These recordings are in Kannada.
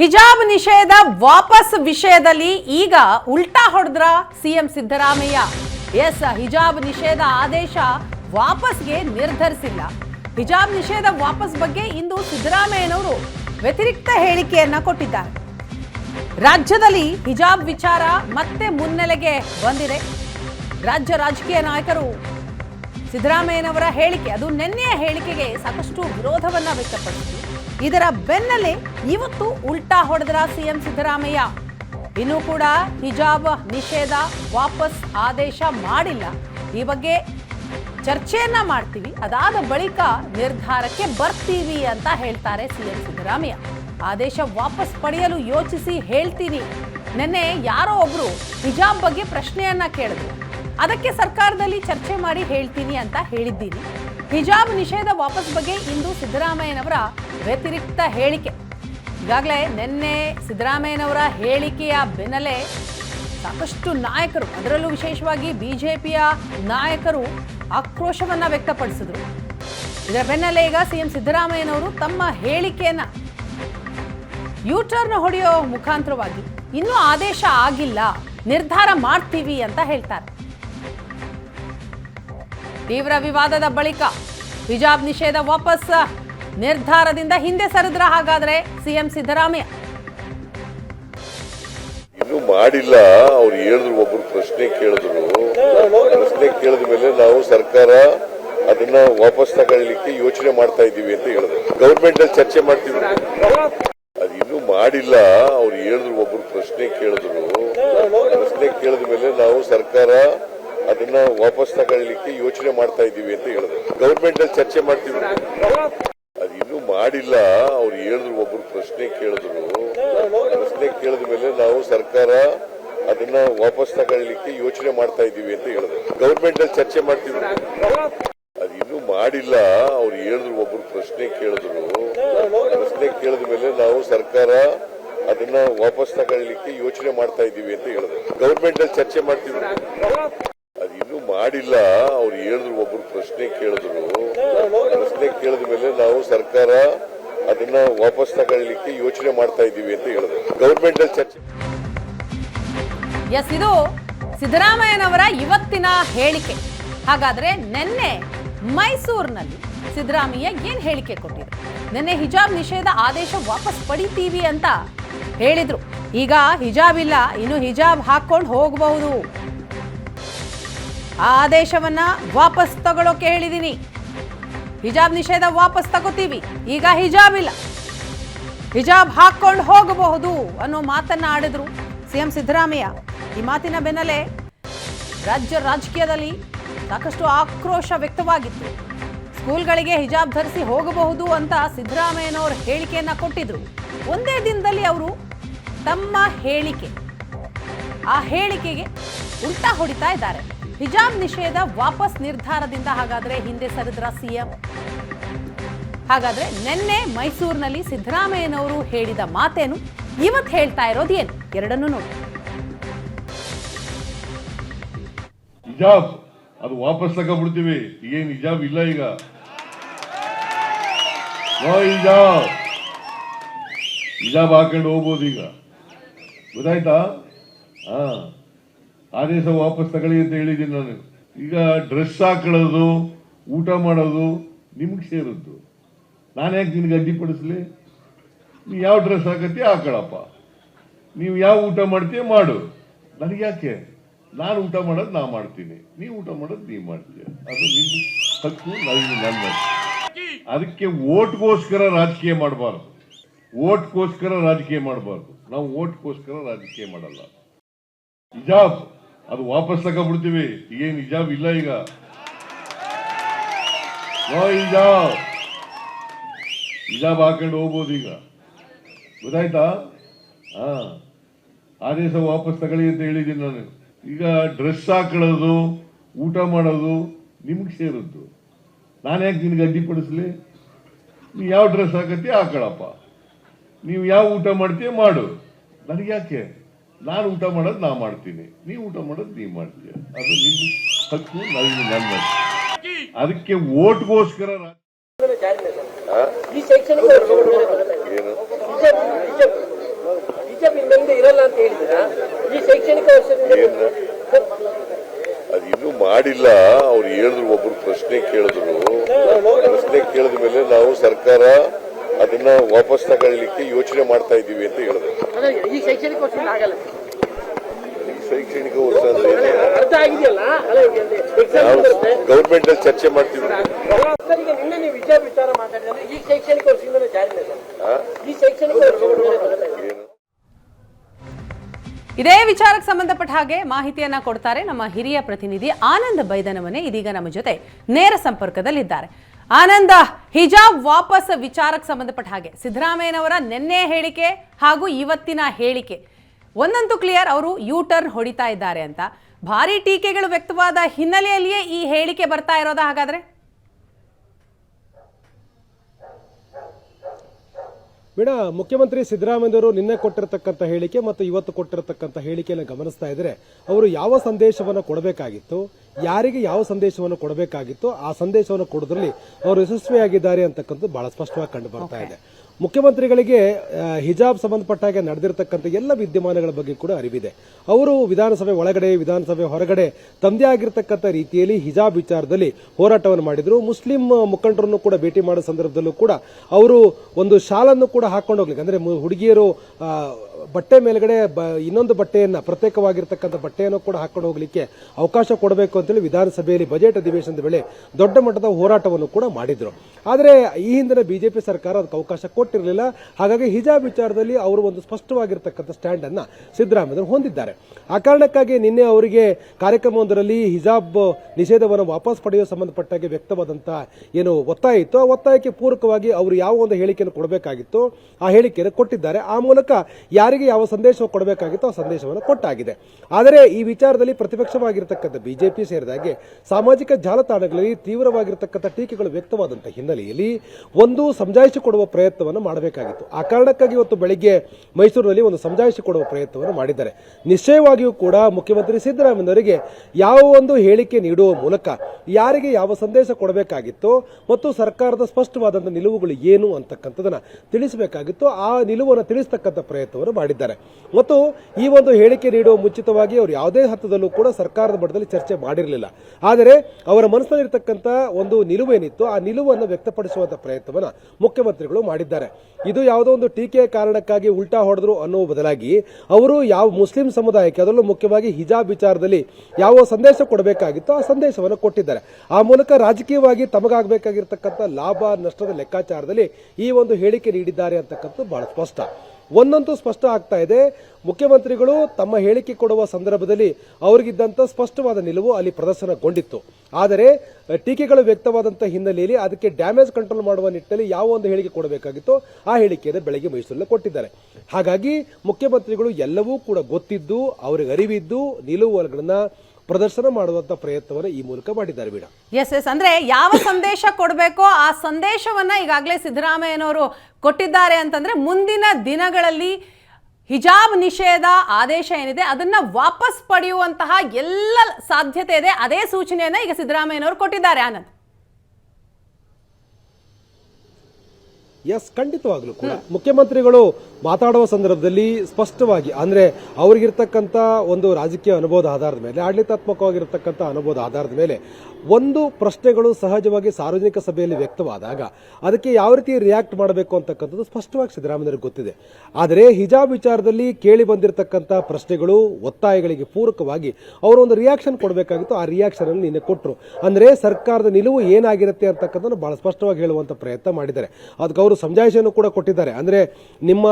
ಹಿಜಾಬ್ ನಿಷೇಧ ವಾಪಸ್ ವಿಷಯದಲ್ಲಿ ಈಗ ಉಲ್ಟಾ ಹೊಡೆದ್ರ ಸಿಎಂ ಸಿದ್ದರಾಮಯ್ಯ. ಎಸ್, ಹಿಜಾಬ್ ನಿಷೇಧ ಆದೇಶ ವಾಪಸ್ಗೆ ನಿರ್ಧರಿಸಿಲ್ಲ. ಹಿಜಾಬ್ ನಿಷೇಧ ವಾಪಸ್ ಬಗ್ಗೆ ಇಂದು ಸಿದ್ದರಾಮಯ್ಯನವರು ವ್ಯತಿರಿಕ್ತ ಹೇಳಿಕೆಯನ್ನ ಕೊಟ್ಟಿದ್ದಾರೆ. ರಾಜ್ಯದಲ್ಲಿ ಹಿಜಾಬ್ ವಿಚಾರ ಮತ್ತೆ ಮುನ್ನೆಲೆಗೆ ಬಂದಿದೆ. ರಾಜ್ಯ ರಾಜಕೀಯ ನಾಯಕರು ಸಿದ್ದರಾಮಯ್ಯನವರ ಹೇಳಿಕೆ, ಅದು ನಿನ್ನೆಯ ಹೇಳಿಕೆಗೆ ಸಾಕಷ್ಟು ವಿರೋಧವನ್ನ ವ್ಯಕ್ತಪಡಿಸಿತು ಇದರ ಬೆನ್ನಲ್ಲೇ ಇವತ್ತು ಉಲ್ಟಾ ಹೊಡೆದ್ರ ಸಿಎಂ ಸಿದ್ದರಾಮಯ್ಯ. ಇನ್ನೂ ಕೂಡ ಹಿಜಾಬ್ ನಿಷೇಧ ವಾಪಸ್ ಆದೇಶ ಮಾಡಿಲ್ಲ. ಈ ಬಗ್ಗೆ ಚರ್ಚೆಯನ್ನ ಮಾಡ್ತೀವಿ. ಅದಾದ ಬಳಿಕ ನಿರ್ಧಾರಕ್ಕೆ ಬರ್ತೀವಿ ಅಂತ ಹೇಳ್ತಾರೆ ಸಿಎಂ ಸಿದ್ದರಾಮಯ್ಯ. ಆದೇಶ ವಾಪಸ್ ಪಡೆಯಲು ಯೋಚಿಸಿ ಹೇಳ್ತೀನಿ. ನಿನ್ನೆ ಯಾರೋ ಒಬ್ರು ಹಿಜಾಬ್ ಬಗ್ಗೆ ಪ್ರಶ್ನೆಯನ್ನ ಕೇಳಿದ್ರು. ಅದಕ್ಕೆ ಸರ್ಕಾರದಲ್ಲಿ ಚರ್ಚೆ ಮಾಡಿ ಹೇಳ್ತೀನಿ ಅಂತ ಹೇಳಿದ್ದೀನಿ. ಹಿಜಾಬ್ ನಿಷೇಧ ವಾಪಸ್ ಬಗ್ಗೆ ಇಂದು ಸಿದ್ದರಾಮಯ್ಯನವರ ವ್ಯತಿರಿಕ್ತ ಹೇಳಿಕೆ. ಈಗಾಗಲೇ ನಿನ್ನೆ ಸಿದ್ದರಾಮಯ್ಯನವರ ಹೇಳಿಕೆಯ ಬೆನ್ನಲ್ಲೇ ಸಾಕಷ್ಟು ನಾಯಕರು, ಅದರಲ್ಲೂ ವಿಶೇಷವಾಗಿ ಬಿಜೆಪಿಯ ನಾಯಕರು ಆಕ್ರೋಶವನ್ನ ವ್ಯಕ್ತಪಡಿಸಿದರು. ಇದರ ಬೆನ್ನಲ್ಲೇ ಈಗ ಸಿಎಂ ಸಿದ್ದರಾಮಯ್ಯನವರು ತಮ್ಮ ಹೇಳಿಕೆಯನ್ನ ಯೂಟರ್ನ್ ಹೊಡೆಯೋ ಮುಖಾಂತರವಾಗಿ ಇನ್ನೂ ಆದೇಶ ಆಗಿಲ್ಲ, ನಿರ್ಧಾರ ಮಾಡ್ತೀವಿ ಅಂತ ಹೇಳ್ತಾರೆ. ತೀವ್ರ ವಿವಾದದ ಬಳಿಕ ಹಿಜಾಬ್ ನಿಷೇಧ ವಾಪಸ್ ನಿರ್ಧಾರದಿಂದ ಹಿಂದೆ ಸರಿದ್ರ ಹಾಗಾದ್ರೆ ಸಿಎಂ ಸಿದ್ದರಾಮಯ್ಯ. ಇನ್ನು ಮಾಡಿಲ್ಲ, ಅವ್ರು ಹೇಳಿದ್ರು, ಒಬ್ರು ಪ್ರಶ್ನೆ ಕೇಳಿದ್ರು. ಪ್ರಶ್ನೆ ಕೇಳಿದ ಮೇಲೆ ನಾವು ಸರ್ಕಾರ ಅದನ್ನ ವಾಪಸ್ ತಗೊಳ್ಳಿಕ್ಕೆ ಯೋಚನೆ ಮಾಡ್ತಾ ಇದ್ದೀವಿ ಅಂತ ಹೇಳಿದ್ರು. ಗೌರ್ಮೆಂಟ್ ಅಲ್ಲಿ ಚರ್ಚೆ ಮಾಡ್ತೀವಿ ಅದು ಇನ್ನು ಮಾಡಿಲ್ಲ, ಅವ್ರು ಹೇಳಿದ್ರು, ಒಬ್ರು ಪ್ರಶ್ನೆ ಕೇಳಿದ್ರು. ಪ್ರಶ್ನೆ ಕೇಳಿದ ಮೇಲೆ ನಾವು ಸರ್ಕಾರ ಅದನ್ನ ವಾಪಸ್ ತಗೊಳ್ಳಿಕ್ಕೆ ಯೋಚನೆ ಮಾಡ್ತಾ ಇದ್ದೀವಿ ಅಂತ ಹೇಳಿದ್ರು. ಗೌರ್ಮೆಂಟ್ ಅಲ್ಲಿ ಚರ್ಚೆ ಇನ್ನೂ ಮಾಡಿಲ್ಲ, ಅವ್ರು ಹೇಳಿದ್ರು, ಒಬ್ರು ಪ್ರಶ್ನೆ ಕೇಳಿದ್ರು. ಪ್ರಶ್ನೆ ಕೇಳಿದ ಮೇಲೆ ನಾವು ಸರ್ಕಾರ ಅದನ್ನ ವಾಪಸ್ ತಗೊಳ್ಳಿಕ್ಕೆ ಯೋಚನೆ ಮಾಡ್ತಾ ಇದೀವಿ ಅಂತ ಹೇಳಿದ್ರು. ಗೌರ್ಮೆಂಟ್ ಅಲ್ಲಿ ಚರ್ಚೆ ಮಾಡ್ತೀವಿ ಅದು ಇನ್ನೂ ಮಾಡಿಲ್ಲ, ಅವ್ರು ಹೇಳಿದ್ರು, ಒಬ್ರು ಪ್ರಶ್ನೆ ಕೇಳಿದ್ರು. ಪ್ರಶ್ನೆ ಕೇಳಿದ ಮೇಲೆ ನಾವು ಸರ್ಕಾರ ಅದನ್ನ ವಾಪಸ್ ತಗೊಳ್ಳಿಕ್ಕೆ ಯೋಚನೆ ಮಾಡ್ತಾ ಇದೀವಿ ಅಂತ ಹೇಳಿದ್ರು. ಗೌರ್ಮೆಂಟ್ ಅಲ್ಲಿ ಚರ್ಚೆ ಮಾಡ್ತೀವಿ ಮಾಡಿಲ್ಲ, ಅವ್ರು ಹೇಳಿದ್ರು, ಒಬ್ರು ಪ್ರಶ್ನೆ ಕೇಳಿದ್ರು. ಪ್ರಶ್ನೆ ಕೇಳಿದ ಮೇಲೆ ನಾವು ಸರ್ಕಾರ ಅದನ್ನ ವಾಪಸ್ ತಗೊಳ್ಳಿಕ್ಕೆ ಯೋಚನೆ ಮಾಡ್ತಾ ಇದ್ದೀವಿ ಅಂತ ಹೇಳಿದ್ರು. ಗೌರ್ಮೆಂಟ್ ಅಲ್ಲಿ ಚರ್ಚೆ. ಎಸ್ ಇದು ಸಿದ್ದರಾಮಯ್ಯನವರ ಇವತ್ತಿನ ಹೇಳಿಕೆ. ಹಾಗಾದ್ರೆ ನಿನ್ನೆ ಮೈಸೂರಿನಲ್ಲಿ ಸಿದ್ದರಾಮಯ್ಯ ಏನ್ ಹೇಳಿಕೆ ಕೊಟ್ಟಿದ್ರು? ನಿನ್ನೆ ಹಿಜಾಬ್ ನಿಷೇಧ ಆದೇಶ ವಾಪಸ್ ಪಡಿತೀವಿ ಅಂತ ಹೇಳಿದ್ರು. ಈಗ ಹಿಜಾಬ್ ಇಲ್ಲ, ಇನ್ನು ಹಿಜಾಬ್ ಹಾಕೊಂಡು ಹೋಗಬಹುದು. ಆ ಆದೇಶವನ್ನ ವಾಪಸ್ ತಗೊಳ್ಳೋಕೆ ಹೇಳಿದ್ದೀನಿ ಹಿಜಾಬ್ ನಿಷೇಧ ವಾಪಸ್ ತಗೋತೀವಿ. ಈಗ ಹಿಜಾಬ್ ಇಲ್ಲ. ಹಿಜಾಬ್ ಹಾಕ್ಕೊಂಡು ಹೋಗಬಹುದು ಅನ್ನೋ ಮಾತನ್ನ ಆಡಿದ್ರು ಸಿಎಂ ಸಿದ್ದರಾಮಯ್ಯ. ಈ ಮಾತಿನ ಬೆನ್ನಲ್ಲೇ ರಾಜ್ಯ ರಾಜಕೀಯದಲ್ಲಿ ಸಾಕಷ್ಟು ಆಕ್ರೋಶ ವ್ಯಕ್ತವಾಗಿತ್ತು. ಸ್ಕೂಲ್ಗಳಿಗೆ ಹಿಜಾಬ್ ಧರಿಸಿ ಹೋಗಬಹುದು ಅಂತ ಸಿದ್ದರಾಮಯ್ಯನವರು ಹೇಳಿಕೆಯನ್ನು ಕೊಟ್ಟಿದ್ರು. ಒಂದೇ ದಿನದಲ್ಲಿ ಅವರು ತಮ್ಮ ಹೇಳಿಕೆ, ಆ ಹೇಳಿಕೆಗೆ ಉಲ್ಟಾ ಹೊಡಿತಾ ಇದ್ದಾರೆ. ಹಿಜಾಬ್ ನಿಷೇಧ ವಾಪಸ್ ನಿರ್ಧಾರದಿಂದ ಹಾಗಾದ್ರೆ ಹಿಂದೆ ಸರಿದ್ರ ಸಿಎಂ? ಹಾಗಾದ್ರೆ ನಿನ್ನೆ ಮೈಸೂರಿನಲ್ಲಿ ಸಿದ್ದರಾಮಯ್ಯನವರು ಹೇಳಿದ ಮಾತೇನು? ಇವತ್ತು ಹೇಳ್ತಾ ಇರೋದು ಏನು? ಎರಡನ್ನೂ ನೋಡಿ. ಹಿಜಾಬ್, ಅದು ವಾಪಸ್ ತಗೊಂಡ್ಬಿಡ್ತೀವಿ. ಏನ್ ಹಿಜಾಬ್ ಇಲ್ಲ ಈಗ. ಹಿಜಾಬ್. ಹಿಜಾಬ್ ಹಾಕೊಂಡು ಹೋಗ್ಬೋದು ಈಗ. ಗೊತ್ತಾಯ್ತಾ? ಹಾ. ಆದೇಶ ವಾಪಸ್ ತಗೊಳ್ಳಿ ಅಂತ ಹೇಳಿದ್ದೀನಿ ನಾನು. ಈಗ ಡ್ರೆಸ್ ಹಾಕೊಳ್ಳೋದು, ಊಟ ಮಾಡೋದು ನಿಮ್ಗೆ ಸೇರಿದ್ದು. ನಾನು ಯಾಕೆ ನಿನಗೆ ಅಡ್ಡಿಪಡಿಸ್ಲಿ ನೀ ಯಾವ ಡ್ರೆಸ್ ಹಾಕತ್ತಿ ಹಾಕೊಳ್ಳಪ್ಪ ನೀವು ಯಾವ ಊಟ ಮಾಡ್ತೀಯ ಮಾಡು. ನನಗೆ ಯಾಕೆ? ನಾನು ಊಟ ಮಾಡೋದು ನಾ ಮಾಡ್ತೀನಿ. ನೀವು ಊಟ ಮಾಡೋದು ನೀವು ಮಾಡ್ತೀಯ. ಅದು ನಿಮ್ಮ ಹಕ್ಕು ನನಗೆ ನನ್ನ. ಅದಕ್ಕೆ ಓಟ್ಗೋಸ್ಕರ ರಾಜಕೀಯ ಮಾಡಬಾರ್ದು. ಓಟ್ಗೋಸ್ಕರ ರಾಜಕೀಯ ಮಾಡಬಾರ್ದು. ನಾವು ಓಟ್ಗೋಸ್ಕರ ರಾಜಕೀಯ ಮಾಡಲ್ಲ. ಹಿಜಾಬ್ ಅದು ವಾಪಸ್ ತಗೊಂಡ್ಬಿಡ್ತೀವಿ ಏನು ಹಿಜಾಬ್ ಇಲ್ಲ ಈಗ? ಹಿಜಾಬ್ ಹಿಜಾಬ್ ಹಾಕೊಂಡು ಹೋಗ್ಬೋದು ಈಗ. ಗೊತ್ತಾಯ್ತಾ? ಹಾ. ಆದೇಶ ವಾಪಸ್ ತಗೊಳ್ಳಿ ಅಂತ ಹೇಳಿದ್ದೀನಿ ನಾನು. ಈಗ ಡ್ರೆಸ್ ಹಾಕೊಳ್ಳೋದು, ಊಟ ಮಾಡೋದು ನಿಮ್ಗೆ ಸೇರಿದ್ದು. ನಾನು ಯಾಕೆ ನಿನಗೆ ಅಡ್ಡಿಪಡಿಸ್ಲಿ ನೀವು ಯಾವ ಡ್ರೆಸ್ ಹಾಕತ್ತಿ ಹಾಕೊಳ್ಳಪ್ಪ. ನೀವು ಯಾವ ಊಟ ಮಾಡ್ತೀಯ ಮಾಡು. ನನಗೆ ಯಾಕೆ ನಾನು ಊಟ ಮಾಡೋದು ನಾ ಮಾಡ್ತೀನಿ. ನೀ ಊಟ ಮಾಡೋದು ನೀ ಮಾಡ್ತೀಯ. ಅದು ನಿಮ್ಮ ಹಕ್ಕು ನನಗೆ ನನ್ನ. ಅದಕ್ಕೆ ಓಟ್ಗೋಸ್ಕರ ಅದು ಇನ್ನೂ ಮಾಡಿಲ್ಲ. ಅವ್ರು ಹೇಳಿದ್ರು ಒಬ್ರು ಪ್ರಶ್ನೆ ಕೇಳಿದ್ರು. ಪ್ರಶ್ನೆ ಕೇಳಿದ ಮೇಲೆ ನಾವು ಸರ್ಕಾರ ಅದನ್ನ ವಾಪಸ್ ತಗೊಳ್ಳಿಕ್ಕೆ ಯೋಚನೆ ಮಾಡ್ತಾ ಇದ್ದೀವಿ ಅಂತ ಹೇಳಿದ್ರು. ಈ ಶೈಕ್ಷಣಿಕ ವರ್ಷ ಆಗಲ್ಲ. ಈ ಶೈಕ್ಷಣಿಕ ವರ್ಷ ಅಂದ್ರೆ ಅರ್ಥ ಆಗಿದೆಯಲ್ಲ? ಅಲ್ಲ ಎಕ್ಸಾಮ್ ನಾವು ಬರುತ್ತೆ. ಗೌರ್ಮೆಂಟ್ ಅಲ್ಲಿ ಚರ್ಚೆ ಮಾಡ್ತೀವಿ. ಸರ್ ಈಗ ನಿನ್ನೆ ನೀವು ವಿಚಾರ ವಿಚಾರ ಮಾತಾಡಿದ್ರೆ ಈ ಶೈಕ್ಷಣಿಕ ವರ್ಷದಿಂದ ಜಾರಿ ಈ ಶೈಕ್ಷಣಿಕ ವರ್ಷದಿಂದ ಏನು ಇದೇ ವಿಚಾರಕ್ಕೆ ಸಂಬಂಧಪಟ್ಟ ಹಾಗೆ ಮಾಹಿತಿಯನ್ನ ಕೊಡ್ತಾರೆ ನಮ್ಮ ಹಿರಿಯ ಪ್ರತಿನಿಧಿ ಆನಂದ್ ಬೈದನವನೇ ಇದೀಗ ನಮ್ಮ ಜೊತೆ ನೇರ ಸಂಪರ್ಕದಲ್ಲಿದ್ದಾರೆ. ಆನಂದ ಹಿಜಾಬ್ ವಾಪಸ್ ವಿಚಾರಕ್ಕೆ ಸಂಬಂಧಪಟ್ಟ ಹಾಗೆ ಸಿದ್ದರಾಮಯ್ಯನವರ ನಿನ್ನೆ ಹೇಳಿಕೆ ಹಾಗೂ ಇವತ್ತಿನ ಹೇಳಿಕೆ. ಒಂದಂತೂ ಕ್ಲಿಯರ್ ಅವರು ಯೂ ಟರ್ನ್ ಹೊಡಿತಾ ಇದ್ದಾರೆ ಅಂತ. ಭಾರಿ ಟೀಕೆಗಳು ವ್ಯಕ್ತವಾದ ಹಿನ್ನೆಲೆಯಲ್ಲಿಯೇ ಈ ಹೇಳಿಕೆ ಬರ್ತಾ ಇರೋದ ಹಾಗಾದ್ರೆ? ಮೇಡ ಮುಖ್ಯಮಂತ್ರಿ ಸಿದ್ದರಾಮಯ್ಯವರು ನಿನ್ನೆ ಕೊಟ್ಟಿರತಕ್ಕಂಥ ಹೇಳಿಕೆ ಮತ್ತು ಇವತ್ತು ಕೊಟ್ಟಿರತಕ್ಕಂಥ ಹೇಳಿಕೆಯನ್ನು ಗಮನಿಸ್ತಾ ಇದ್ರೆ ಅವರು ಯಾವ ಸಂದೇಶವನ್ನು ಕೊಡಬೇಕಾಗಿತ್ತು ಯಾರಿಗೆ ಯಾವ ಸಂದೇಶವನ್ನು ಕೊಡಬೇಕಾಗಿತ್ತು ಆ ಸಂದೇಶವನ್ನು ಕೊಡೋದ್ರಲ್ಲಿ ಅವರು ಯಶಸ್ವಿಯಾಗಿದ್ದಾರೆ ಅಂತಕ್ಕಂಥದ್ದು ಬಹಳ ಸ್ಪಷ್ಟವಾಗಿ ಕಂಡು ಬರ್ತಾ ಇದೆ. ಮುಖ್ಯಮಂತ್ರಿಗಳಿಗೆ ಹಿಜಾಬ್ ಸಂಬಂಧಪಟ್ಟ ಹಾಗೆ ನಡೆದಿರತಕ್ಕಂಥ ಎಲ್ಲ ವಿದ್ಯಮಾನಗಳ ಬಗ್ಗೆ ಕೂಡ ಅರಿವಿದೆ. ಅವರು ವಿಧಾನಸಭೆ ಒಳಗಡೆ, ವಿಧಾನಸಭೆ ಹೊರಗಡೆ ತಂದೆ ಆಗಿರ್ತಕ್ಕಂಥ ರೀತಿಯಲ್ಲಿ ಹಿಜಾಬ್ ವಿಚಾರದಲ್ಲಿ ಹೋರಾಟವನ್ನು ಮಾಡಿದರು. ಮುಸ್ಲಿಂ ಮುಖಂಡರನ್ನು ಕೂಡ ಭೇಟಿ ಮಾಡೋ ಸಂದರ್ಭದಲ್ಲೂ ಕೂಡ ಅವರು ಒಂದು ಶಾಲನ್ನು ಕೂಡ ಹಾಕೊಂಡು ಹೋಗ್ಲಿಕ್ಕೆ, ಅಂದರೆ ಹುಡುಗಿಯರು ಬಟ್ಟೆ ಮೇಲ್ಗಡೆ ಬ- ಇನ್ನೊಂದು ಬಟ್ಟೆಯನ್ನು, ಪ್ರತ್ಯೇಕವಾಗಿರ್ತಕ್ಕಂಥ ಬಟ್ಟೆಯನ್ನು ಕೂಡ ಹಾಕೊಂಡು ಹೋಗಲಿಕ್ಕೆ ಅವಕಾಶ ಕೊಡಬೇಕು ಅಂತೇಳಿ ವಿಧಾನಸಭೆಯಲ್ಲಿ ಬಜೆಟ್ ಅಧಿವೇಶನದ ವೇಳೆ ದೊಡ್ಡ ಮಟ್ಟದ ಹೋರಾಟವನ್ನು ಕೂಡ ಮಾಡಿದರು. ಆದರೆ ಈ ಹಿಂದಿನ ಬಿಜೆಪಿ ಸರ್ಕಾರ ಅದಕ್ಕೆ ಅವಕಾಶ ಕೊಟ್ಟಿರಲಿಲ್ಲ. ಹಾಗಾಗಿ ಹಿಜಾಬ್ ವಿಚಾರದಲ್ಲಿ ಅವರು ಒಂದು ಸ್ಪಷ್ಟವಾಗಿರ್ತಕ್ಕಂಥ ಸ್ಟ್ಯಾಂಡನ್ನು ಸಿದ್ದರಾಮಯ್ಯನ ಸಿದ್ದರಾಮಯ್ಯ ಹೊಂದಿದ್ದಾರೆ. ಆ ಕಾರಣಕ್ಕಾಗಿ ನಿನ್ನೆ ಅವರಿಗೆ ಕಾರ್ಯಕ್ರಮವೊಂದರಲ್ಲಿ ಹಿಜಾಬ್ ನಿಷೇಧವನ್ನು ವಾಪಸ್ ಪಡೆಯುವ ಸಂಬಂಧಪಟ್ಟಾಗೆ ವ್ಯಕ್ತವಾದಂತ ಏನು ಒತ್ತಾಯ ಇತ್ತು, ಆ ಒತ್ತಾಯಕ್ಕೆ ಪೂರಕವಾಗಿ ಅವರು ಯಾವ ಒಂದು ಹೇಳಿಕೆಯನ್ನು ಕೊಡಬೇಕಾಗಿತ್ತು, ಆ ಹೇಳಿಕೆಯನ್ನು ಕೊಟ್ಟಿದ್ದಾರೆ. ಆ ಮೂಲಕ ಯಾರಿಗೆ ಯಾವ ಸಂದೇಶ ಕೊಡಬೇಕಾಗಿತ್ತು ಆ ಸಂದೇಶವನ್ನು ಕೊಟ್ಟಾಗಿದೆ. ಆದರೆ ಈ ವಿಚಾರದಲ್ಲಿ ಪ್ರತಿಪಕ್ಷವಾಗಿರ್ತಕ್ಕಂಥ ಬಿಜೆಪಿ ಸೇರಿದಾಗೆ ಸಾಮಾಜಿಕ ಜಾಲತಾಣಗಳಲ್ಲಿ ತೀವ್ರವಾಗಿರತಕ್ಕಂಥ ಟೀಕೆಗಳು ವ್ಯಕ್ತವಾದಂಥ ಹಿನ್ನೆಲೆಯಲ್ಲಿ ಒಂದು ಸಮಜಾಯಿಷಿ ಕೊಡುವ ಪ್ರಯತ್ನವನ್ನು ಮಾಡಬೇಕಾಗಿತ್ತು. ಆ ಕಾರಣಕ್ಕಾಗಿ ಇವತ್ತು ಬೆಳಿಗ್ಗೆ ಮೈಸೂರಿನಲ್ಲಿ ಒಂದು ಸಮಜಾಯಿಷಿ ಕೊಡುವ ಪ್ರಯತ್ನವನ್ನು ಮಾಡಿದ್ದಾರೆ. ನಿಶ್ಚಯವಾಗಿಯೂ ಕೂಡ ಮುಖ್ಯಮಂತ್ರಿ ಸಿದ್ದರಾಮಯ್ಯವರಿಗೆ ಯಾವ ಒಂದು ಹೇಳಿಕೆ ನೀಡುವ ಮೂಲಕ ಯಾರಿಗೆ ಯಾವ ಸಂದೇಶ ಕೊಡಬೇಕಾಗಿತ್ತು ಮತ್ತು ಸರ್ಕಾರದ ಸ್ಪಷ್ಟವಾದಂಥ ನಿಲುವುಗಳು ಏನು ಅಂತಕ್ಕಂಥದನ್ನ ತಿಳಿಸಬೇಕಾಗಿತ್ತು. ಆ ನಿಲುವನ್ನು ತಿಳಿಸ್ತಕ್ಕಂಥ ಪ್ರಯತ್ನವನ್ನು ಮಾಡಿದ್ದಾರೆ. ಮತ್ತು ಈ ಒಂದು ಹೇಳಿಕೆ ನೀಡುವ ಮುಂಚಿತವಾಗಿ ಅವರು ಯಾವುದೇ ಹಂತದಲ್ಲೂ ಕೂಡ ಸರ್ಕಾರದ ಮಟ್ಟದಲ್ಲಿ ಚರ್ಚೆ ಮಾಡಿರಲಿಲ್ಲ. ಆದರೆ ಅವರ ಮನಸ್ಸಿನಲ್ಲಿರ್ತಕ್ಕಂಥ ಒಂದು ನಿಲುವೇನಿತ್ತು ಆ ನಿಲುವನ್ನು ವ್ಯಕ್ತಪಡಿಸುವಂಥ ಪ್ರಯತ್ನವನ್ನು ಮುಖ್ಯಮಂತ್ರಿಗಳು ಮಾಡಿದ್ದಾರೆ. ಇದು ಯಾವುದೋ ಒಂದು ಟೀಕೆಯ ಕಾರಣಕ್ಕಾಗಿ ಉಲ್ಟಾ ಹೊಡೆದ್ರು ಅನ್ನೋ ಬದಲಾಗಿ ಅವರು ಯಾವ ಮುಸ್ಲಿಂ ಸಮುದಾಯಕ್ಕೆ, ಅದರಲ್ಲೂ ಮುಖ್ಯವಾಗಿ ಹಿಜಾಬ್ ವಿಚಾರದಲ್ಲಿ ಯಾವ ಸಂದೇಶ ಕೊಡಬೇಕಾಗಿತ್ತು ಆ ಸಂದೇಶವನ್ನು ಕೊಟ್ಟಿದ್ದಾರೆ. ಆ ಮೂಲಕ ರಾಜಕೀಯವಾಗಿ ತಮಗಾಗಬೇಕಾಗಿರ್ತಕ್ಕಂಥ ಲಾಭ, ನಷ್ಟದ ಲೆಕ್ಕಾಚಾರದಲ್ಲಿ ಈ ಒಂದು ಹೇಳಿಕೆ ನೀಡಿದ್ದಾರೆ ಅಂತಕ್ಕಂಥದ್ದು ಬಹಳ ಸ್ಪಷ್ಟ. ಒಂದಂತೂ ಸ್ಪಷ್ಟ ಆಗ್ತಾ ಇದೆ. ಮುಖ್ಯಮಂತ್ರಿಗಳು ತಮ್ಮ ಹೇಳಿಕೆ ಕೊಡುವ ಸಂದರ್ಭದಲ್ಲಿ ಅವರಿಗಿದ್ದಂಥ ಸ್ಪಷ್ಟವಾದ ನಿಲುವು ಅಲ್ಲಿ ಪ್ರದರ್ಶನಗೊಂಡಿತ್ತು. ಆದರೆ, ಟೀಕೆಗಳು ವ್ಯಕ್ತವಾದಂಥ ಹಿನ್ನೆಲೆಯಲ್ಲಿ ಅದಕ್ಕೆ ಡ್ಯಾಮೇಜ್ ಕಂಟ್ರೋಲ್ ಮಾಡುವ ನಿಟ್ಟಿನಲ್ಲಿ ಯಾವ ಒಂದು ಹೇಳಿಕೆ ಕೊಡಬೇಕಾಗಿತ್ತು ಆ ಹೇಳಿಕೆಯನ್ನು ಬೆಳಗ್ಗೆ ಮೈಸೂರಿನಲ್ಲಿ ಕೊಟ್ಟಿದ್ದಾರೆ. ಹಾಗಾಗಿ ಮುಖ್ಯಮಂತ್ರಿಗಳು ಎಲ್ಲವೂ ಕೂಡ ಗೊತ್ತಿದ್ದು, ಅವರಿಗೆ ಅರಿವಿದ್ದು ನಿಲುವುಗಳನ್ನ ಪ್ರದರ್ಶನ ಮಾಡುವಂತ ಪ್ರಯತ್ನವನ್ನು ಈ ಮೂಲಕ ಮಾಡಿದ್ದಾರೆ ಬಿಡ ಎಸ್ ಎಸ್ ಅಂದ್ರೆ ಯಾವ ಸಂದೇಶ ಕೊಡಬೇಕೋ ಆ ಸಂದೇಶವನ್ನ ಈಗಾಗಲೇ ಸಿದ್ದರಾಮಯ್ಯನವರು ಕೊಟ್ಟಿದ್ದಾರೆ ಅಂತಂದ್ರೆ ಮುಂದಿನ ದಿನಗಳಲ್ಲಿ ಹಿಜಾಬ್ ನಿಷೇಧ ಆದೇಶ ಏನಿದೆ ಅದನ್ನ ವಾಪಸ್ ಪಡೆಯುವಂತಹ ಎಲ್ಲ ಸಾಧ್ಯತೆ ಇದೆ. ಅದೇ ಸೂಚನೆಯನ್ನ ಈಗ ಸಿದ್ದರಾಮಯ್ಯನವರು ಕೊಟ್ಟಿದ್ದಾರೆ, ಆನಂದ್. ಎಸ್ ಖಂಡಿತವಾಗ್ಲೂ ಕೂಡ. ಮುಖ್ಯಮಂತ್ರಿಗಳು ಮಾತಾಡುವ ಸಂದರ್ಭದಲ್ಲಿ ಸ್ಪಷ್ಟವಾಗಿ ಅಂದ್ರೆ ಅವರಿಗಿರ್ತಕ್ಕಂಥ ಒಂದು ರಾಜಕೀಯ ಅನುಭವದ ಆಧಾರದ ಮೇಲೆ ಆಡಳಿತಾತ್ಮಕವಾಗಿರ್ತಕ್ಕಂಥ ಅನುಭವದ ಆಧಾರದ ಮೇಲೆ ಒಂದು ಪ್ರಶ್ನೆಗಳು ಸಹಜವಾಗಿ ಸಾರ್ವಜನಿಕ ಸಭೆಯಲ್ಲಿ ವ್ಯಕ್ತವಾದಾಗ ಅದಕ್ಕೆ ಯಾವ ರೀತಿ ರಿಯಾಕ್ಟ್ ಮಾಡಬೇಕು ಅಂತಕ್ಕಂಥದ್ದು ಸ್ಪಷ್ಟವಾಗಿ ಸಿದ್ದರಾಮಯ್ಯರಿಗೆ ಗೊತ್ತಿದೆ. ಆದರೆ ಹಿಜಾಬ್ ವಿಚಾರದಲ್ಲಿ ಕೇಳಿ ಬಂದಿರತಕ್ಕಂಥ ಪ್ರಶ್ನೆಗಳು ಒತ್ತಾಯಗಳಿಗೆ ಪೂರಕವಾಗಿ ಅವರು ಒಂದು ರಿಯಾಕ್ಷನ್ ಕೊಡಬೇಕಾಗಿತ್ತು. ಆ ರಿಯಾಕ್ಷನ್ ಅನ್ನು ನಿನ್ನೆ ಕೊಟ್ಟರು. ಅಂದ್ರೆ ಸರ್ಕಾರದ ನಿಲುವು ಏನಾಗಿರುತ್ತೆ ಅಂತಕ್ಕಂಥದ್ದು ಬಹಳ ಸ್ಪಷ್ಟವಾಗಿ ಹೇಳುವಂತ ಪ್ರಯತ್ನ ಮಾಡಿದ್ದಾರೆ. ಅದಕ್ಕೆ ಅವರು ಸಮಜಾಯಿಷಿಯನ್ನು ಕೂಡ ಕೊಟ್ಟಿದ್ದಾರೆ. ಅಂದರೆ ನಿಮ್ಮ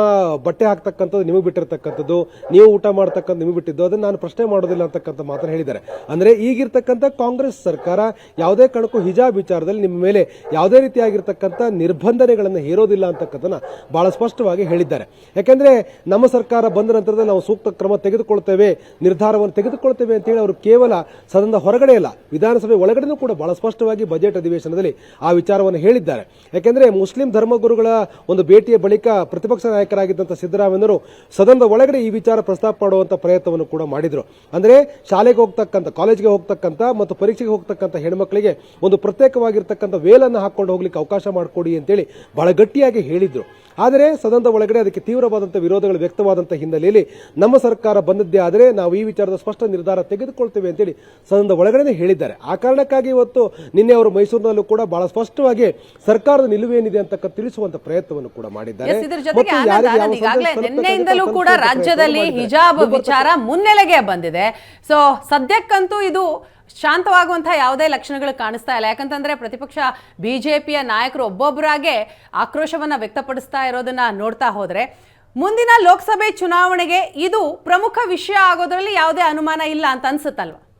ಬಟ್ಟೆ ಹಾಕ್ತಕ್ಕಂಥದ್ದು ನಿಮಗೆ ಬಿಟ್ಟಿರ್ತಕ್ಕಂಥದ್ದು, ನೀವು ಊಟ ಮಾಡ್ತಕ್ಕಂಥ ನಿಮಗೆ ಬಿಟ್ಟಿದ್ದು, ಅದನ್ನು ನಾನು ಪ್ರಶ್ನೆ ಮಾಡೋದಿಲ್ಲ ಅಂತಕ್ಕಂಥ ಮಾತನ್ನು ಹೇಳಿದ್ದಾರೆ. ಅಂದರೆ ಈಗಿರ್ತಕ್ಕಂಥ ಕಾಂಗ್ರೆಸ್ ಸರ್ಕಾರ ಯಾವುದೇ ಕಾರಣಕ್ಕೂ ಹಿಜಾಬ್ ವಿಚಾರದಲ್ಲಿ ನಿಮ್ಮ ಮೇಲೆ ಯಾವುದೇ ರೀತಿಯಾಗಿರ್ತಕ್ಕಂಥ ನಿರ್ಬಂಧನೆಗಳನ್ನು ಹೇರೋದಿಲ್ಲ ಅಂತಕ್ಕಂಥನ್ನ ಬಹಳ ಸ್ಪಷ್ಟವಾಗಿ ಹೇಳಿದ್ದಾರೆ. ಯಾಕೆಂದರೆ ನಮ್ಮ ಸರ್ಕಾರ ಬಂದ ನಂತರದಲ್ಲಿ ನಾವು ಸೂಕ್ತ ಕ್ರಮ ತೆಗೆದುಕೊಳ್ತೇವೆ, ನಿರ್ಧಾರವನ್ನು ತೆಗೆದುಕೊಳ್ತೇವೆ ಅಂತೇಳಿ ಅವರು ಕೇವಲ ಸದನದ ಹೊರಗಡೆ ಇಲ್ಲ ವಿಧಾನಸಭೆ ಒಳಗಡೆನೂ ಕೂಡ ಬಹಳ ಸ್ಪಷ್ಟವಾಗಿ ಬಜೆಟ್ ಅಧಿವೇಶನದಲ್ಲಿ ಆ ವಿಚಾರವನ್ನು ಹೇಳಿದ್ದಾರೆ. ಯಾಕೆಂದರೆ ಮುಸ್ಲಿಂ ಧರ್ಮಗುರು ಅವರುಗಳ ಒಂದು ಭೇಟಿಯ ಬಳಿಕ ಪ್ರತಿಪಕ್ಷ ನಾಯಕರಾಗಿದ್ದಂಥ ಸಿದ್ದರಾಮಯ್ಯರು ಸದನದ ಒಳಗಡೆ ಈ ವಿಚಾರ ಪ್ರಸ್ತಾಪ ಮಾಡುವಂಥ ಪ್ರಯತ್ನವನ್ನು ಕೂಡ ಮಾಡಿದರು. ಅಂದರೆ ಶಾಲೆಗೆ ಹೋಗ್ತಕ್ಕಂಥ, ಕಾಲೇಜ್ಗೆ ಹೋಗ್ತಕ್ಕಂಥ ಮತ್ತು ಪರೀಕ್ಷೆಗೆ ಹೋಗ್ತಕ್ಕಂಥ ಹೆಣ್ಮಕ್ಳಿಗೆ ಒಂದು ಪ್ರತ್ಯೇಕವಾಗಿರ್ತಕ್ಕಂಥ ವೇಲನ್ನು ಹಾಕ್ಕೊಂಡು ಹೋಗ್ಲಿಕ್ಕೆ ಅವಕಾಶ ಮಾಡಿಕೊಡಿ ಅಂತೇಳಿ ಬಹಳ ಗಟ್ಟಿಯಾಗಿ ಹೇಳಿದ್ರು. ಆದರೆ ಸದನದ ಒಳಗಡೆ ಅದಕ್ಕೆ ತೀವ್ರವಾದಂಥ ವಿರೋಧಗಳು ವ್ಯಕ್ತವಾದಂಥ ಹಿನ್ನೆಲೆಯಲ್ಲಿ ನಮ್ಮ ಸರ್ಕಾರ ಬಂದದ್ದೇ ಆದರೆ ನಾವು ಈ ವಿಚಾರದ ಸ್ಪಷ್ಟ ನಿರ್ಧಾರ ತೆಗೆದುಕೊಳ್ತೇವೆ ಅಂತೇಳಿ ಸದನದ ಒಳಗಡೆ ಹೇಳಿದ್ದಾರೆ. ಆ ಕಾರಣಕ್ಕಾಗಿ ಇವತ್ತು ನಿನ್ನೆ ಅವರು ಮೈಸೂರಿನಲ್ಲೂ ಕೂಡ ಬಹಳ ಸ್ಪಷ್ಟವಾಗಿ ಸರ್ಕಾರದ ನಿಲುವೇನಿದೆ ಅಂತ ತಿಳಿಸುವಂತ ಪ್ರಯತ್ನವನ್ನು ಕೂಡ ಮಾಡಿದ್ದಾರೆ. ನಿನ್ನೆಯಿಂದಲೂ ಕೂಡ ರಾಜ್ಯದಲ್ಲಿ ಹಿಜಾಬ್ ವಿಚಾರ ಮುನ್ನೆಲೆಗೆ ಬಂದಿದೆ. ಸೊ ಸದ್ಯಕ್ಕಂತೂ ಇದು ಶಾಂತವಾಗುವಂತಹ ಯಾವುದೇ ಲಕ್ಷಣಗಳು ಕಾಣಿಸ್ತಾ ಇಲ್ಲ. ಯಾಕಂತಂದ್ರೆ ಪ್ರತಿಪಕ್ಷ ಬಿಜೆಪಿಯ ನಾಯಕರು ಒಬ್ಬೊಬ್ಬರಾಗೆ ಆಕ್ರೋಶವನ್ನ ವ್ಯಕ್ತಪಡಿಸ್ತಾ ಇರೋದನ್ನ ನೋಡ್ತಾ ಹೋದ್ರೆ, ಮುಂದಿನ ಲೋಕಸಭೆ ಚುನಾವಣೆಗೆ ಇದು ಪ್ರಮುಖ ವಿಷಯ ಆಗೋದ್ರಲ್ಲಿ ಯಾವುದೇ ಅನುಮಾನ ಇಲ್ಲ ಅಂತ ಅನ್ಸುತ್ತಲ್ವಾ?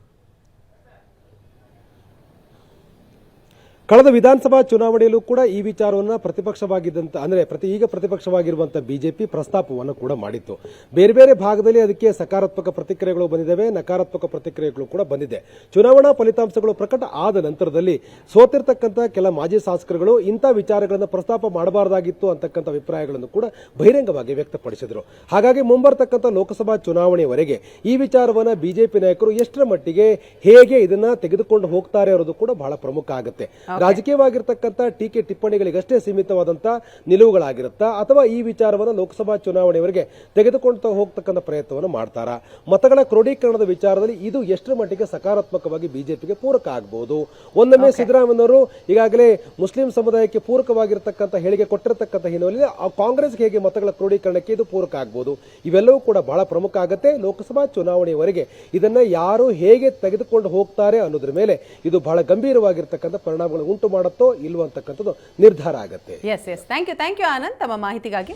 ಕಳೆದ ವಿಧಾನಸಭಾ ಚುನಾವಣೆಯಲ್ಲೂ ಕೂಡ ಈ ವಿಚಾರವನ್ನು ಪ್ರತಿಪಕ್ಷವಾಗಿದ್ದಂತ ಅಂದರೆ ಪ್ರತಿ ಈಗ ಪ್ರತಿಪಕ್ಷವಾಗಿರುವಂಥ ಬಿಜೆಪಿ ಪ್ರಸ್ತಾಪವನ್ನು ಕೂಡ ಮಾಡಿತ್ತು. ಬೇರೆ ಬೇರೆ ಭಾಗದಲ್ಲಿ ಅದಕ್ಕೆ ಸಕಾರಾತ್ಮಕ ಪ್ರತಿಕ್ರಿಯೆಗಳು ಬಂದಿದ್ದಾವೆ, ನಕಾರಾತ್ಮಕ ಪ್ರತಿಕ್ರಿಯೆಗಳು ಕೂಡ ಬಂದಿದೆ. ಚುನಾವಣಾ ಫಲಿತಾಂಶಗಳು ಪ್ರಕಟ ಆದ ನಂತರದಲ್ಲಿ ಸೋತಿರ್ತಕ್ಕಂಥ ಕೆಲ ಮಾಜಿ ಶಾಸಕರುಗಳು ಇಂಥ ವಿಚಾರಗಳನ್ನು ಪ್ರಸ್ತಾಪ ಮಾಡಬಾರ್ದಾಗಿತ್ತು ಅಂತಕ್ಕಂಥ ಅಭಿಪ್ರಾಯಗಳನ್ನು ಕೂಡ ಬಹಿರಂಗವಾಗಿ ವ್ಯಕ್ತಪಡಿಸಿದರು. ಹಾಗಾಗಿ ಮುಂಬರ್ತಕ್ಕಂಥ ಲೋಕಸಭಾ ಚುನಾವಣೆಯವರೆಗೆ ಈ ವಿಚಾರವನ್ನು ಬಿಜೆಪಿ ನಾಯಕರು ಎಷ್ಟರ ಮಟ್ಟಿಗೆ ಹೇಗೆ ಇದನ್ನು ತೆಗೆದುಕೊಂಡು ಹೋಗ್ತಾರೆ ಅನ್ನೋದು ಕೂಡ ಬಹಳ ಪ್ರಮುಖ ಆಗುತ್ತೆ. ರಾಜಕೀಯವಾಗಿರ್ತಕ್ಕಂಥ ಟೀಕೆ ಟಿಪ್ಪಣಿಗಳಿಗಷ್ಟೇ ಸೀಮಿತವಾದಂಥ ನಿಲುವುಗಳಾಗಿರುತ್ತಾ ಅಥವಾ ಈ ವಿಚಾರವನ್ನು ಲೋಕಸಭಾ ಚುನಾವಣೆಯವರೆಗೆ ತೆಗೆದುಕೊಂಡು ಹೋಗ್ತಕ್ಕಂಥ ಪ್ರಯತ್ನವನ್ನು ಮಾಡ್ತಾರ? ಮತಗಳ ಕ್ರೋಢೀಕರಣದ ವಿಚಾರದಲ್ಲಿ ಇದು ಎಷ್ಟರ ಮಟ್ಟಿಗೆ ಸಕಾರಾತ್ಮಕವಾಗಿ ಬಿಜೆಪಿಗೆ ಪೂರಕ ಆಗಬಹುದು ಒಂದೊಮ್ಮೆ ಸಿದ್ದರಾಮಯ್ಯನವರು ಈಗಾಗಲೇ ಮುಸ್ಲಿಂ ಸಮುದಾಯಕ್ಕೆ ಪೂರಕವಾಗಿರ್ತಕ್ಕಂಥ ಹೇಳಿಕೆ ಕೊಟ್ಟಿರತಕ್ಕಂಥ ಹಿನ್ನೆಲೆಯಲ್ಲಿ ಆ ಕಾಂಗ್ರೆಸ್ಗೆ ಹೇಗೆ ಮತಗಳ ಕ್ರೋಢೀಕರಣಕ್ಕೆ ಇದು ಪೂರಕ ಆಗಬಹುದು ಇವೆಲ್ಲವೂ ಕೂಡ ಬಹಳ ಪ್ರಮುಖ ಆಗುತ್ತೆ. ಲೋಕಸಭಾ ಚುನಾವಣೆಯವರೆಗೆ ಇದನ್ನ ಯಾರು ಹೇಗೆ ತೆಗೆದುಕೊಂಡು ಹೋಗ್ತಾರೆ ಅನ್ನೋದ್ರ ಮೇಲೆ ಇದು ಬಹಳ ಗಂಭೀರವಾಗಿರ್ತಕ್ಕಂಥ ಪರಿಣಾಮಗಳು ಉಂಟು ಮಾಡುತ್ತೋ ಇಲ್ವಂತಕ್ಕಂಥದ್ದು ನಿರ್ಧಾರ ಆಗುತ್ತೆ. Yes yes thank you thank you Anand ತಮ್ಮ ಮಾಹಿತಿಗಾಗಿ.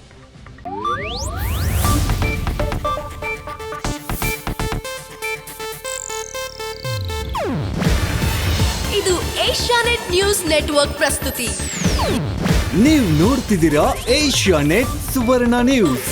ಇದು ಏಷ್ಯಾನೆಟ್ ನ್ಯೂಸ್ ನೆಟ್ವರ್ಕ್ ಪ್ರಸ್ತುತಿ. ನೀವು ನೋಡ್ತಿದ್ದೀರಾ ಏಷ್ಯಾ ನೆಟ್ ಸುವರ್ಣ ನ್ಯೂಸ್.